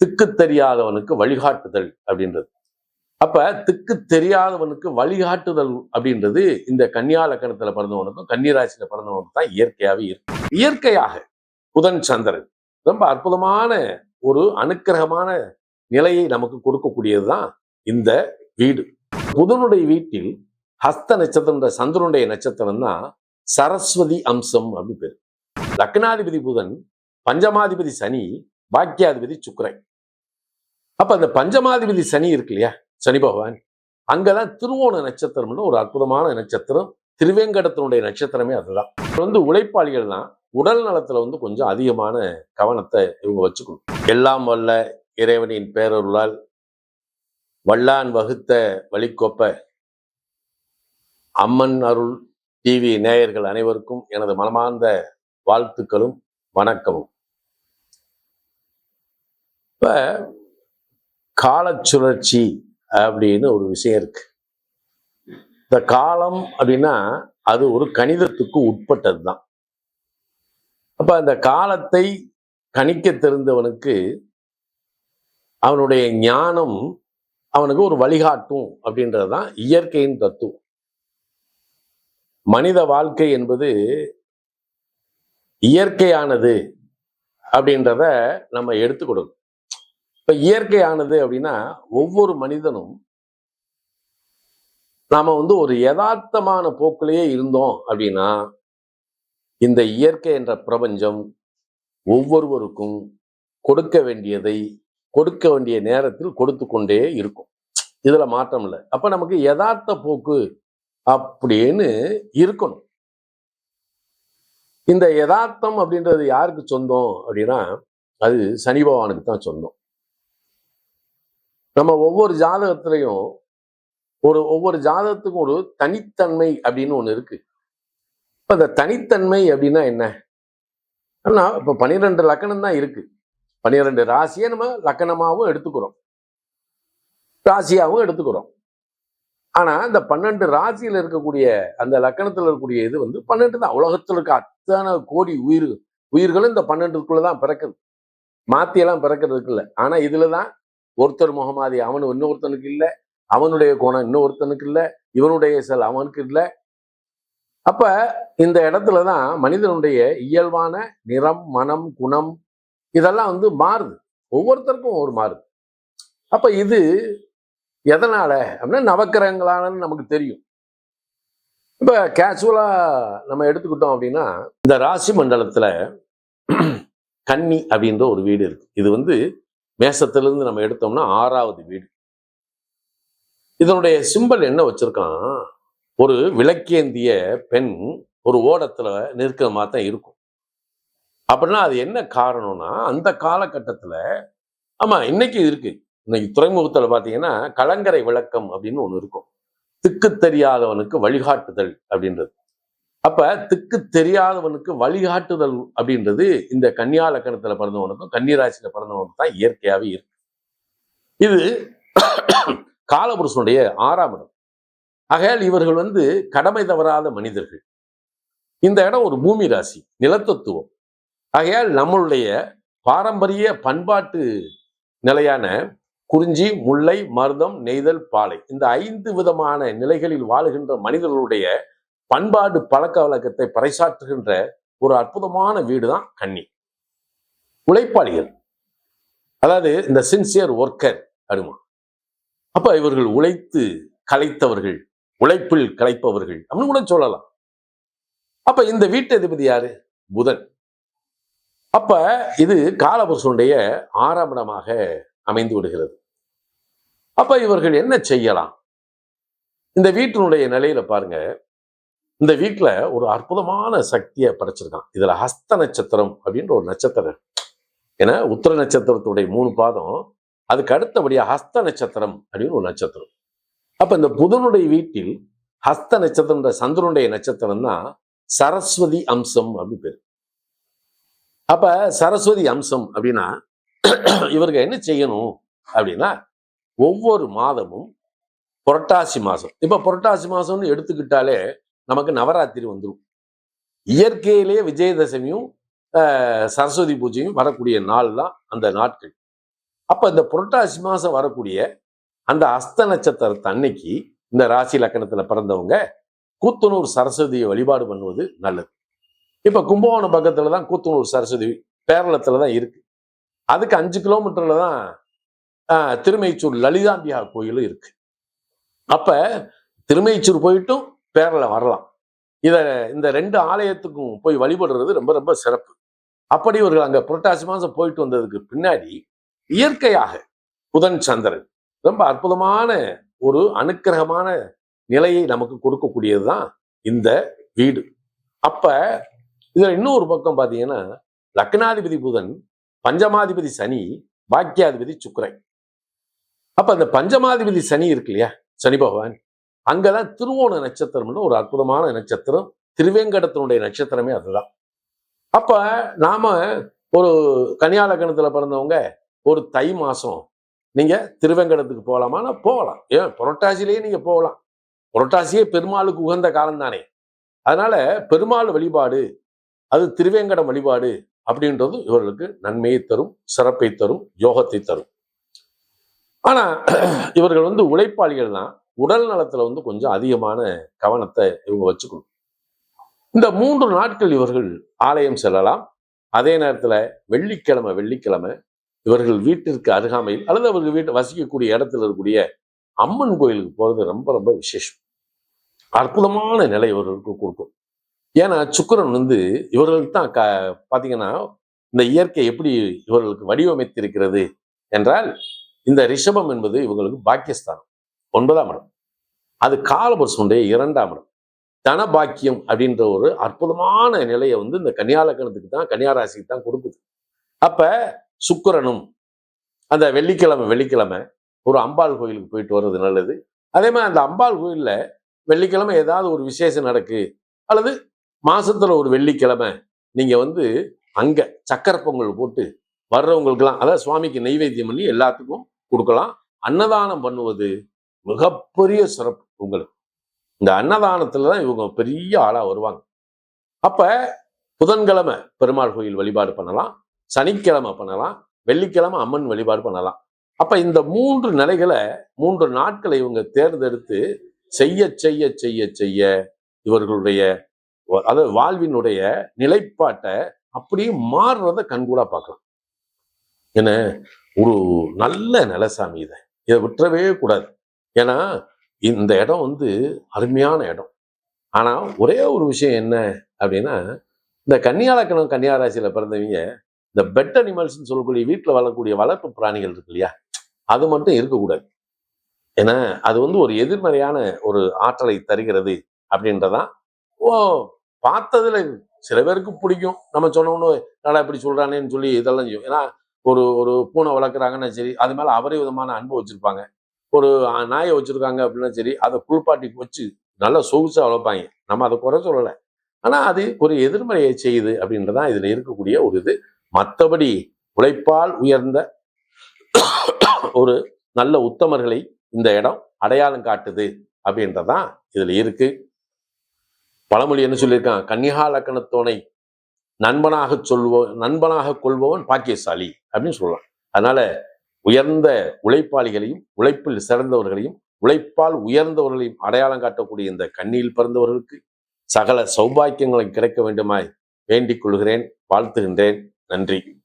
திக்கு தெரியாதவனுக்கு வழிகாட்டுதல் அப்படின்றது. அப்ப திக்கு தெரியாதவனுக்கு வழிகாட்டுதல் அப்படின்றது இந்த கன்னியா லக்கணத்துல பிறந்தவனுக்கும் கன்னிராசியில பிறந்தவனுக்கும் தான் இயற்கையாவே இருக்கும் இயற்கையாக புதன் சந்திரன் ரொம்ப அற்புதமான ஒரு அனுக்கிரகமான நிலையை நமக்கு கொடுக்கக்கூடியதுதான் இந்த வீடு. புதனுடைய வீட்டில் ஹஸ்த நட்சத்திரம் சந்திரனுடைய நட்சத்திரம் தான் சரஸ்வதி அம்சம் அப்படின்னு பேர். லக்னாதிபதி புதன் பஞ்சமாதிபதி சனி பாக்கியாதிபதி சுக்கரன். அப்ப அந்த பஞ்சமாதிபதி சனி இருக்கு இல்லையா? சனி பகவான். அங்கதான் திருவோண நட்சத்திரம்னு ஒரு அற்புதமான நட்சத்திரம். திருவேங்கடத்தினுடைய நட்சத்திரமே அதுதான். வந்து உழைப்பாளிகள் தான். உடல் நலத்துல வந்து கொஞ்சம் அதிகமான கவனத்தை இவங்க வச்சுக்கணும். எல்லாம் வல்ல இறைவனின் பேரருளால் வல்லான் வகுத்த வழிக்கொப்ப அம்மன் அருள் டிவி நேயர்கள் அனைவருக்கும் எனது மனமார்ந்த வாழ்த்துக்களும் வணக்கமும். இப்போ கால சுழற்சி அப்படின்னு ஒரு விஷயம் இருக்கு. இந்த காலம் அப்படின்னா அது ஒரு கணிதத்துக்கு உட்பட்டது தான் அப்ப அந்த காலத்தை கணிக்க தெரிந்தவனுக்கு அவனுடைய ஞானம் அவனுக்கு ஒரு வழிகாட்டும் அப்படின்றது தான் இயற்கையின் தத்துவம். மனித வாழ்க்கை என்பது இயற்கையானது அப்படின்றத நம்ம எடுத்துக்கொடுக்கணும் இப்ப இயற்கையானது அப்படின்னா ஒவ்வொரு மனிதனும் நாம வந்து ஒரு யதார்த்தமான போக்கிலேயே இருந்தோம் அப்படின்னா இந்த இயற்கை என்ற பிரபஞ்சம் ஒவ்வொருவருக்கும் கொடுக்க வேண்டியதை கொடுக்க வேண்டிய நேரத்தில் கொடுத்து கொண்டே இருக்கும். இதுல மாற்றம் இல்லை. அப்ப நமக்கு யதார்த்த போக்கு அப்படின்னு இருக்கணும். இந்த யதார்த்தம் அப்படின்றது யாருக்கு சொந்தம் அப்படின்னா அது சனி பகவானுக்கு தான் சொந்தம். நம்ம ஒவ்வொரு ஜாதகத்திலையும் ஒரு ஒவ்வொரு ஜாதகத்துக்கும் ஒரு தனித்தன்மை அப்படின்னு ஒன்று இருக்கு. இப்போ இந்த தனித்தன்மை அப்படின்னா என்ன? ஆனா இப்போ பன்னிரெண்டு லக்கணம் தான் இருக்கு. பன்னிரெண்டு ராசியை நம்ம லக்கணமாவும் எடுத்துக்கிறோம். ராசியாவும் எடுத்துக்கிறோம். ஆனா இந்த பன்னெண்டு ராசியில இருக்கக்கூடிய அந்த லக்கணத்துல இருக்கக்கூடிய இது வந்து பன்னெண்டு தான். உலகத்துல இருக்க அத்தனை கோடி உயிர் உயிர்களும் இந்த பன்னெண்டுக்குள்ளதான் பிறக்குது. மாத்தியெல்லாம் பிறக்கிறதுக்கு இல்லை. ஆனா இதுலதான் ஒருத்தர் முகமாதி அவனு இன்னொருத்தனுக்கு இல்லை. அவனுடைய கோணம் இன்னொருத்தனுக்கு இல்லை. இவனுடைய செல் அவனுக்கு இல்லை. அப்ப இந்த இடத்துல தான் மனிதனுடைய இயல்பான நிறம் மனம் குணம் இதெல்லாம் வந்து மாறுது. ஒவ்வொருத்தருக்கும் ஒரு மாறுது. அப்ப இது எதனால அப்படின்னா நவக்கிரகங்களானு நமக்கு தெரியும். இப்போ கேஷுவலாக நம்ம எடுத்துக்கிட்டோம் அப்படின்னா இந்த ராசி மண்டலத்தில் கன்னி அப்படின்ற ஒரு வீடு இருக்கு. இது வந்து மேசத்திலிருந்து நம்ம எடுத்தோம்னா ஆறாவது வீடு. இதனுடைய சிம்பல் என்ன வச்சிருக்கான் ஒரு விளக்கேந்திய பெண் ஒரு ஓடத்துல நிற்கிற மாதிரி தான் இருக்கும். அப்படின்னா அது என்ன காரணம்னா அந்த காலகட்டத்துல ஆமா இன்னைக்கு இருக்கு. இன்னைக்கு துறைமுகத்துல பாத்தீங்கன்னா கலங்கரை விளக்கம் அப்படின்னு ஒண்ணு இருக்கும். திக்கு தெரியாதவனுக்கு வழிகாட்டுதல் அப்படின்றது. அப்ப திக்கு தெரியாதவனுக்கு வழிகாட்டுதல் அப்படின்றது இந்த கன்னியா லக்கணத்துல பிறந்தவனுக்கும் கன்னிராசியில பிறந்தவனுக்கும் தான் இயற்கையாவே இருக்கு. இது காலபுருஷனுடைய ஆறாம் இடம். ஆகையால் இவர்கள் வந்து கடமை தவறாத மனிதர்கள். இந்த இடம் ஒரு பூமி ராசி நிலத்தத்துவம். ஆகையால் நம்மளுடைய பாரம்பரிய பண்பாட்டு நிலையான குறிஞ்சி முல்லை மருதம் நெய்தல் பாலை இந்த ஐந்து விதமான நிலைகளில் வாழுகின்ற மனிதர்களுடைய பண்பாடு பழக்க வழக்கத்தை பறைசாற்றுகின்ற ஒரு அற்புதமான வீடு தான் கன்னி. உழைப்பாளிகள். அதாவது இந்த சின்சியர் ஒர்க்கர் அடுமா அப்ப இவர்கள் உழைத்து கலைத்தவர்கள் உழைப்பில் கலைப்பவர்கள் அப்படின்னு கூட சொல்லலாம். அப்ப இந்த வீட்டு அதிபதி யாரு? புதன். அப்ப இது காலபுருஷனுடைய ஆறாம் இடமாக அமைந்து விடுகிறது. அப்ப இவர்கள் என்ன செய்யலாம்? இந்த வீட்டினுடைய நிலையில பாருங்க. இந்த வீட்டுல ஒரு அற்புதமான சக்தியை படைச்சிருக்கான். இதுல ஹஸ்த நட்சத்திரம் அப்படின்ற ஒரு நட்சத்திரம் ஏன்னா உத்தர நட்சத்திரத்துடைய மூணு பாதம் அதுக்கு அடுத்தபடியா ஹஸ்த நட்சத்திரம் அப்படின்னு ஒரு நட்சத்திரம். அப்ப இந்த புதனுடைய வீட்டில் ஹஸ்த நட்சத்திரம் சந்திரனுடைய நட்சத்திரம் தான் சரஸ்வதி அம்சம் அப்படின்னு பேரு. அப்ப சரஸ்வதி அம்சம் அப்படின்னா இவருக்கு என்ன செய்யணும் அப்படின்னா ஒவ்வொரு மாதமும் புரட்டாசி மாதம் இப்ப புரட்டாசி மாதம்னு எடுத்துக்கிட்டாலே நமக்கு நவராத்திரி வந்துடும் இயற்கையிலேயே விஜயதசமியும் சரஸ்வதி பூஜையும் வரக்கூடிய நாள் தான் அந்த நாட்கள். அப்போ இந்த புரட்டாசி மாதம் வரக்கூடிய அந்த அஸ்த நட்சத்திரத்தை அன்னைக்கு இந்த ராசி லக்கணத்தில் பிறந்தவங்க கூத்தனூர் சரஸ்வதியை வழிபாடு பண்ணுவது நல்லது. இப்போ கும்பகோணம் பக்கத்துல தான் கூத்தனூர் சரஸ்வதி பேரளத்தில் தான் இருக்குது அதுக்கு அஞ்சு கிலோமீட்டர்ல தான் ஆஹ், திருமைச்சூர் லலிதாம்பியா கோயிலும் இருக்குது அப்போ திருமைச்சூர் போயிட்டும் பேரில் வரலாம். இத இந்த ரெண்டு ஆலயத்துக்கும் போய் வழிபடுறது ரொம்ப ரொம்ப சிறப்பு. அப்படி இவர்கள் அங்க புரட்டாசி மாசம் போயிட்டு வந்ததுக்கு பின்னாடி இயற்கையாக புதன் சந்திரன் ரொம்ப அற்புதமான ஒரு அனுக்கிரகமான நிலையை நமக்கு கொடுக்கக்கூடியதுதான் இந்த வீடு. அப்ப இதுல இன்னொரு பக்கம் பாத்தீங்கன்னா லக்னாதிபதி புதன் பஞ்சமாதிபதி சனி பாக்கியாதிபதி சுக்கரன். அப்ப அந்த பஞ்சமாதிபதி சனி இருக்கு இல்லையா? சனி பகவான். அங்கதான் திருவோண நட்சத்திரம்னு ஒரு அற்புதமான நட்சத்திரம் திருவேங்கடத்தினுடைய நட்சத்திரமே அதுதான். அப்ப நாம ஒரு கன்னியாலகணத்துல பிறந்தவங்க ஒரு தை மாசம் நீங்க திருவேங்கடத்துக்கு போகலாமான்னா போகலாம். ஏன்? புரட்டாசிலேயே நீங்க போகலாம். புரட்டாசியே பெருமாளுக்கு உகந்த காலம் தானே. அதனால பெருமாள் வழிபாடு அது திருவேங்கடம் வழிபாடு அப்படின்றது இவர்களுக்கு நன்மையை தரும் சிறப்பை தரும் யோகத்தை தரும். ஆனா இவர்கள் வந்து உழைப்பாளிகள் தான் உடல் நலத்துல வந்து கொஞ்சம் அதிகமான கவனத்தை இவங்க வச்சுக்கணும். இந்த மூன்று நாட்கள் இவர்கள் ஆலயம் செல்லலாம். அதே நேரத்துல வெள்ளிக்கிழமை வெள்ளிக்கிழமை இவர்கள் வீட்டிற்கு அருகாமையில் அல்லது அவர்கள் வீட்டு வசிக்கக்கூடிய இடத்துல இருக்கக்கூடிய அம்மன் கோயிலுக்கு போகிறது ரொம்ப ரொம்ப விசேஷம். அற்புதமான நிலை இவர்களுக்கு கொடுக்கும். ஏன்னா சுக்கரன் வந்து இவர்களுக்கு தான் க பார்த்தீங்கன்னா இந்த இயற்கை எப்படி இவர்களுக்கு வடிவமைத்திருக்கிறது என்றால் இந்த ரிஷபம் என்பது இவங்களுக்கு பாக்கியஸ்தானம். ஒன்பதாம் இடம். அது காலபுருஷனுடைய இரண்டாம் இடம். தனபாக்கியம் அப்படின்ற ஒரு அற்புதமான நிலையை வந்து இந்த கன்னியாலக்கணத்துக்கு தான் கன்னியாராசிக்கு தான் கொடுக்குது. அப்ப சுக்கரனும் அந்த வெள்ளிக்கிழமை வெள்ளிக்கிழமை ஒரு அம்பாள் கோயிலுக்கு போயிட்டு வர்றது நல்லது. அதே மாதிரி அந்த அம்பாள் கோயில்ல வெள்ளிக்கிழமை ஏதாவது ஒரு விசேஷம் நடக்கு அல்லது மாசத்துல ஒரு வெள்ளிக்கிழமை நீங்க வந்து அங்க சக்கரை பொங்கல் போட்டு வர்றவங்களுக்கெல்லாம் அதாவது சுவாமிக்கு நெய்வேத்தியம் பண்ணி எல்லாத்துக்கும் கொடுக்கலாம். அன்னதானம் பண்ணுவது மிகப்பெரிய சிறப்பு உங்களுக்கு இந்த அன்னதானத்துல தான் இவங்க பெரிய ஆளா வருவாங்க. அப்ப புதன்கிழமை பெருமாள் கோயில் வழிபாடு பண்ணலாம் சனிக்கிழமை பண்ணலாம் வெள்ளிக்கிழமை அம்மன் வழிபாடு பண்ணலாம். அப்ப இந்த மூன்று நிலைகளை மூன்று நாட்களை இவங்க தேர்ந்தெடுத்து செய்ய செய்ய செய்ய செய்ய இவர்களுடைய அதாவது வாழ்வினுடைய நிலைப்பாட்டை அப்படியே மாறுறத கண்கூடா பார்க்கலாம். என்ன? ஒரு நல்ல நிலசாமி இதை. இதை விட்டுறவே கூடாது. ஏன்னா இந்த இடம் வந்து அருமையான இடம். ஆனால் ஒரே ஒரு விஷயம் என்ன அப்படின்னா இந்த கன்னியாலக்கணம் கன்னியாராசியில் பிறந்தவங்க இந்த பெட் அனிமல்ஸ்னு சொல்லக்கூடிய வீட்டில் வளரக்கூடிய வளர்ப்பு பிராணிகள் இருக்கு இல்லையா? அது மட்டும் இருக்கக்கூடாது. ஏன்னா அது வந்து ஒரு எதிர்மறையான ஒரு ஆற்றலை தருகிறது அப்படின்றதான் ஓ பார்த்ததுல சில பேருக்கு பிடிக்கும். நம்ம சொன்னோன்னு நல்லா இப்படி சொல்கிறானேன்னு சொல்லி இதெல்லாம் செய்யும். ஏன்னா ஒரு ஒரு பூனை வளர்க்குறாங்கன்னா சரி அது மேலே அவரே விதமான அன்பு வச்சுருப்பாங்க. ஒரு நாயை வச்சிருக்காங்க அப்படின்னா சரி அதை குளிப்பாட்டி வச்சு நல்லா சொகுசாக வளர்ப்பாங்க. நம்ம அதை குறை சொல்லலை. ஆனா அது ஒரு எதிர்மறையை செய்யுது அப்படின்றதான் இதுல இருக்கக்கூடிய ஒரு இது. மற்றபடி உழைப்பால் உயர்ந்த ஒரு நல்ல உத்தமர்களை இந்த இடம் அடையாளம் காட்டுது அப்படின்றதான் இதுல இருக்கு. பழமொழி என்ன சொல்லியிருக்கான்? கன்னிகா லக்கணத்தோனை நண்பனாக சொல்வோ நண்பனாக கொள்பவன் பாக்கியசாலி அப்படின்னு சொல்லலாம். அதனால உயர்ந்த உழைப்பாளிகளையும் உழைப்பில் சிறந்தவர்களையும் உழைப்பால் உயர்ந்தவர்களையும் அடையாளம் காட்டக்கூடிய இந்த கண்ணியில் பிறந்தவர்களுக்கு சகல சௌபாக்கியங்களும் கிடைக்க வேண்டுமாய் வேண்டிக் கொள்கிறேன். வாழ்த்துகின்றேன். நன்றி.